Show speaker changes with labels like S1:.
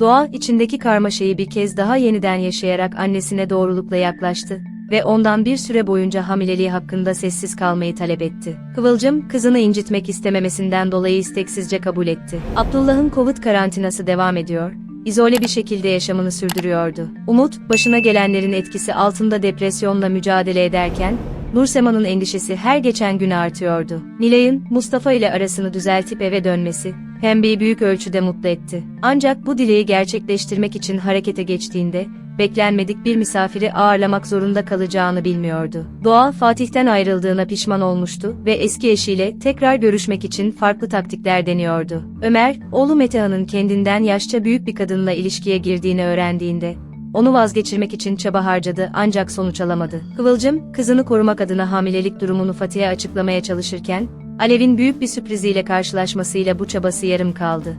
S1: Doğa içindeki karmaşayı bir kez daha yeniden yaşayarak annesine doğrulukla yaklaştı ve ondan bir süre boyunca hamileliği hakkında sessiz kalmayı talep etti. Kıvılcım, kızını incitmek istememesinden dolayı isteksizce kabul etti. Abdullah'ın Covid karantinası devam ediyor, izole bir şekilde yaşamını sürdürüyordu. Umut, başına gelenlerin etkisi altında depresyonla mücadele ederken, Nursema'nın endişesi her geçen gün artıyordu. Nilay'ın Mustafa ile arasını düzeltip eve dönmesi, Pembe'yi büyük ölçüde mutlu etti. Ancak bu dileği gerçekleştirmek için harekete geçtiğinde, beklenmedik bir misafiri ağırlamak zorunda kalacağını bilmiyordu. Doğa, Fatih'ten ayrıldığına pişman olmuştu ve eski eşiyle tekrar görüşmek için farklı taktikler deniyordu. Ömer, oğlu Metehan'ın kendinden yaşça büyük bir kadınla ilişkiye girdiğini öğrendiğinde, onu vazgeçirmek için çaba harcadı ancak sonuç alamadı. Kıvılcım, kızını korumak adına hamilelik durumunu Fatih'e açıklamaya çalışırken, Alev'in büyük bir sürpriziyle karşılaşmasıyla bu çabası yarım kaldı.